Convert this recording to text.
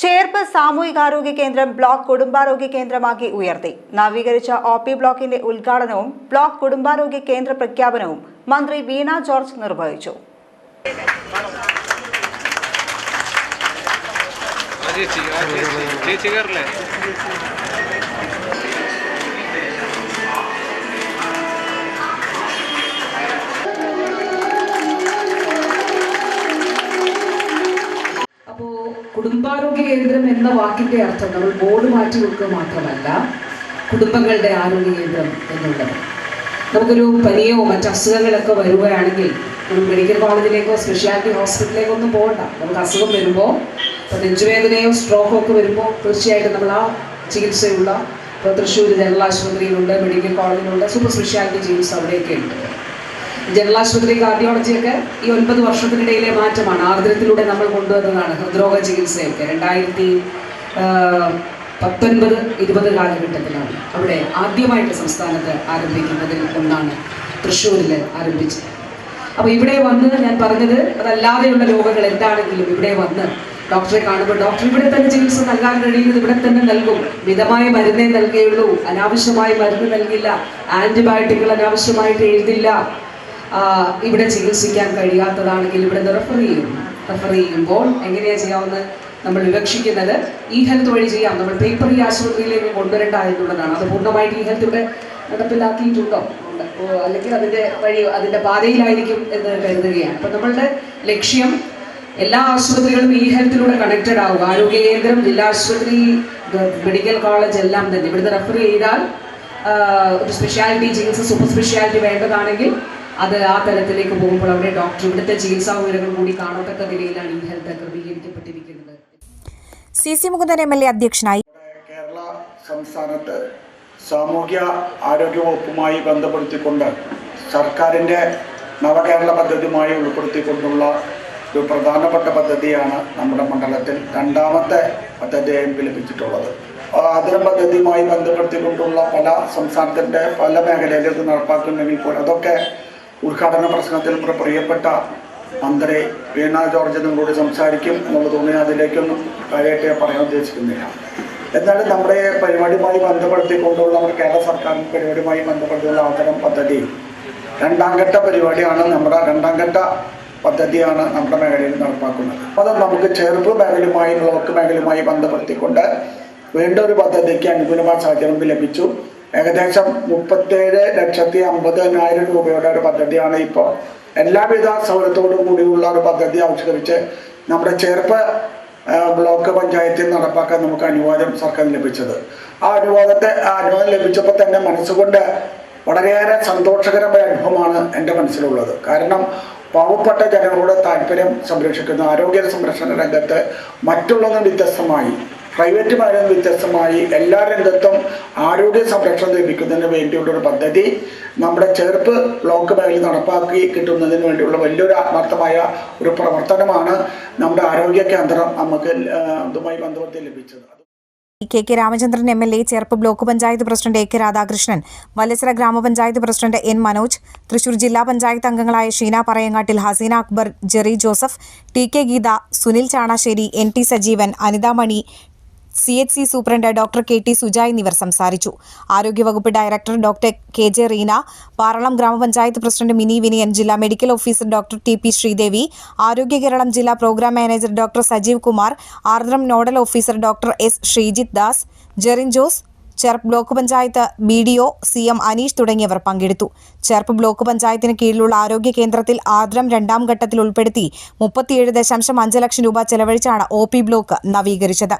ചേർപ്പ് സാമൂഹികാരോഗ്യ കേന്ദ്രം ബ്ലോക്ക് കുടുംബാരോഗ്യ കേന്ദ്രമാക്കി ഉയർത്തി. നവീകരിച്ച ഒ പി ബ്ലോക്കിന്റെ ഉദ്ഘാടനവും ബ്ലോക്ക് കുടുംബാരോഗ്യ കേന്ദ്ര പ്രഖ്യാപനവും മന്ത്രി വീണ ജോർജ് നിർവഹിച്ചു. ചേച്ചി കുടുംബാരോഗ്യ കേന്ദ്രം എന്ന വാക്കിന്റെ അർത്ഥം നമ്മൾ ബോർഡ് മാറ്റി കൊടുക്കുക മാത്രമല്ല കുടുംബങ്ങളുടെ ആരോഗ്യ കേന്ദ്രം എന്നുള്ളത്. നമുക്കൊരു പനിയോ മറ്റ് അസുഖങ്ങളൊക്കെ വരുകയാണെങ്കിൽ ഒരു മെഡിക്കൽ കോളേജിലേക്കോ സ്പെഷ്യാലിറ്റി ഹോസ്പിറ്റലിലേക്കോ ഒന്നും പോകണ്ട. നമുക്ക് അസുഖം വരുമ്പോൾ ഇപ്പോൾ നെഞ്ചുവേദനയോ സ്ട്രോക്കോ ഒക്കെ വരുമ്പോൾ തീർച്ചയായിട്ടും നമ്മൾ ആ ചികിത്സയുള്ള ഇപ്പോൾ തൃശ്ശൂർ ജനറൽ ആശുപത്രിയിലുണ്ട് മെഡിക്കൽ കോളേജിലുണ്ട് സൂപ്പർ സ്പെഷ്യാലിറ്റി ചികിത്സ അവിടെയൊക്കെ ഉണ്ട്. ജനറൽ ആശുപത്രി കാർഡിയോളജിയൊക്കെ ഈ ഒൻപത് വർഷത്തിനിടയിലെ മാറ്റമാണ്. ആർദ്രത്തിലൂടെ നമ്മൾ കൊണ്ടുവന്നതാണ് ഹൃദ്രോഗ ചികിത്സയൊക്കെ. രണ്ടായിരത്തി പത്തൊൻപത് ഇരുപത് കാലഘട്ടത്തിലാണ് അവിടെ ആദ്യമായിട്ട് സംസ്ഥാനത്ത് ആരംഭിക്കുന്നതിൽ ഒന്നാണ് തൃശ്ശൂരിൽ ആരംഭിച്ചത്. അപ്പോൾ ഇവിടെ വന്ന് ഞാൻ പറഞ്ഞത് അതല്ലാതെയുള്ള രോഗങ്ങൾ എന്താണെങ്കിലും ഇവിടെ വന്ന് ഡോക്ടറെ കാണുമ്പോൾ ഡോക്ടർ ഇവിടെ തന്നെ ചികിത്സ നൽകാൻ കഴിയുന്നത് ഇവിടെ തന്നെ നൽകും. മിതമായ മരുന്നേ നൽകുകയുള്ളൂ അനാവശ്യമായ മരുന്ന് നൽകില്ല. ആന്റിബയോട്ടിക്കുകൾ അനാവശ്യമായിട്ട് എഴുതില്ല. ഇവിടെ ചികിത്സിക്കാൻ കഴിയാത്തതാണെങ്കിൽ ഇവിടെ റെഫർ ചെയ്യും. റെഫർ ചെയ്യുമ്പോൾ എങ്ങനെയാണ് ചെയ്യാവുന്നത്? നമ്മൾ വിവക്ഷിക്കുന്നത് ഈ ഹെൽത്ത് വഴി ചെയ്യാം. നമ്മൾ പേപ്പർ ഈ ആശുപത്രിയിലേക്ക് കൊണ്ടുവരേണ്ട എന്നുള്ളതാണ്. അത് പൂർണമായിട്ട് ഈ ഹെൽത്ത് ഇവിടെ നടപ്പിലാക്കിയിട്ടുണ്ടോ? അല്ലെങ്കിൽ അതിന്റെ വഴി അതിന്റെ പാതയിലായിരിക്കും എന്ന് കരുതുകയാണ്. അപ്പം നമ്മളുടെ ലക്ഷ്യം എല്ലാ ആശുപത്രികളും ഈ ഹെൽത്തിലൂടെ കണക്റ്റഡ് ആവുക. ആരോഗ്യ കേന്ദ്രം ജില്ലാ ആശുപത്രി മെഡിക്കൽ കോളേജ് എല്ലാം തന്നെ. ഇവിടുന്ന് റെഫർ ചെയ്താൽ ഒരു സ്പെഷ്യാലിറ്റി ചികിത്സ സൂപ്പർ സ്പെഷ്യാലിറ്റി വേണ്ടതാണെങ്കിൽ അത് ആ തലത്തിലേക്ക് പോകുമ്പോൾ അവിടെ ഡോക്ടർ ഇവിടുത്തെ ചികിത്സാ വിവരങ്ങൾ കൂടി കാണത്തക്ക നിലയിലാണ് ഈ health ക്രമീകരിക്കപ്പെട്ടിരിക്കുന്നത് C C Mukundan M L A അധ്യക്ഷനായി. കേരള സംസ്ഥാനത്ത് സാമൂഹ്യ ആരോഗ്യ വകുപ്പുമായി ബന്ധപ്പെടുത്തിക്കൊണ്ട് സർക്കാരിന്റെ നവകേരള പദ്ധതിയുമായി ഉൾപ്പെടുത്തിക്കൊണ്ടുള്ള ഒരു പ്രധാനപ്പെട്ട പദ്ധതിയാണ് നമ്മുടെ മണ്ഡലത്തിൽ രണ്ടാമത്തെ പദ്ധതിയായി ലഭിച്ചിട്ടുള്ളത് ആദരം പദ്ധതിയുമായി ബന്ധപ്പെടുത്തിക്കൊണ്ടുള്ള പല സംസ്ഥാനത്തിന്റെ പല മേഖലയിലേക്ക് നടപ്പാക്കുന്നെങ്കിൽ പോലും അതൊക്കെ ഉദ്ഘാടന പ്രസംഗത്തിൽ പ്രിയപ്പെട്ട മന്ത്രി വീണ ജോർജ് നിങ്ങളോട് സംസാരിക്കും എന്നുള്ളത് തോന്നി അതിലേക്കൊന്നും കാര്യമായിട്ട് പറയാൻ ഉദ്ദേശിക്കുന്നില്ല. എന്നാലും നമ്മുടെ പരിപാടിയുമായി ബന്ധപ്പെടുത്തിക്കൊണ്ടുള്ള നമ്മുടെ കേരള സർക്കാർ പരിപാടിയുമായി ബന്ധപ്പെട്ടുള്ള അവതരണം പദ്ധതി രണ്ടാം ഘട്ട പരിപാടിയാണ് നമ്മുടെ രണ്ടാം ഘട്ട പദ്ധതിയാണ് നമ്മുടെ മേഖലയിൽ നടപ്പാക്കുന്നത്. അത് നമുക്ക് ചെറുപ്പ് മേഖലയുമായി ബ്ലോക്ക് മേഖലയുമായി ബന്ധപ്പെടുത്തിക്കൊണ്ട് വേണ്ട ഒരു പദ്ധതിക്ക് അനുകൂലമായ സാഹചര്യം ലഭിച്ചു. ഏകദേശം മുപ്പത്തേഴ് ലക്ഷത്തി അമ്പതിനായിരം രൂപയുടെ ഒരു പദ്ധതിയാണ് ഇപ്പോൾ. എല്ലാവിധ സൗകര്യത്തോടു കൂടിയുള്ള ഒരു പദ്ധതി ആവിഷ്കരിച്ച് നമ്മുടെ ചേർപ്പ് ബ്ലോക്ക് പഞ്ചായത്തിൽ നടപ്പാക്കാൻ നമുക്ക് അനുവാദം സർക്കാർ ലഭിച്ചത്. ആ അനുവാദത്തെ ആ അനുവാദം ലഭിച്ചപ്പോൾ തന്നെ മനസ്സുകൊണ്ട് വളരെയേറെ സന്തോഷകരമായ അനുഭവമാണ് എന്റെ മനസ്സിലുള്ളത്. കാരണം പാവപ്പെട്ട ജനങ്ങളുടെ താല്പര്യം സംരക്ഷിക്കുന്ന ആരോഗ്യ സംരക്ഷണ രംഗത്ത് മറ്റുള്ളതും വ്യത്യസ്തമായി പ്രൈവറ്റ് മേഖലയിൽ വ്യത്യസ്തമായി എല്ലാ രംഗത്തും ആരോഗ്യ സംരക്ഷണം ലഭിക്കുന്നതിന് വേണ്ടിയുള്ള ഒരു പദ്ധതി. നമ്മുടെ ചെറുപ്പ് ബ്ലോക്ക് മേഖലയിൽ നടപ്പാക്കി കിട്ടുന്നതിന് വേണ്ടിയുള്ള വലിയൊരു ആത്മാർത്ഥമായ ഒരു പ്രവർത്തനമാണ് നമ്മുടെ ആരോഗ്യ കേന്ദ്രം നമുക്ക് ഇതുമായി ബന്ധപ്പെട്ട് ലഭിച്ചത്. K K Ramachandran M L A Cherpu block panchayat president A K Radhakrishnan Vallachira ഗ്രാമപഞ്ചായത്ത് പ്രസിഡന്റ് എൻ മനോജ് തൃശൂർ ജില്ലാ പഞ്ചായത്ത് അംഗങ്ങളായ Sheena Parayangattil Haseena Akbar Jerry Joseph T K Geetha Sunil Chanassery N T Sajeevan Anitha Mani C H C superintendent doctor K T Suja എന്നിവർ സംസാരിച്ചു. ആരോഗ്യവകുപ്പ് director doctor K J Reena Paralam ഗ്രാമപഞ്ചായത്ത് president Mini Viniyan ജില്ലാ medical officer doctor T P Sreedevi Arogya Keralam ജില്ലാ program manager doctor Sajeev Kumar Ardram nodal officer doctor S Sreejith Das Jerin Jose Cherpu block panchayat B D O C M Aneesh തുടങ്ങിയവർ പങ്കെടുത്തു. Cherpu block പഞ്ചായത്തിന് കീഴിലുള്ള ആരോഗ്യ കേന്ദ്രത്തിൽ ആർദ്രം രണ്ടാം ഘട്ടത്തിൽ ഉൾപ്പെടുത്തി മുപ്പത്തിയേഴ് ദശാംശം അഞ്ച് ലക്ഷം രൂപ ചെലവഴിച്ചാണ് ഒ പി ബ്ലോക്ക് നവീകരിച്ചത്.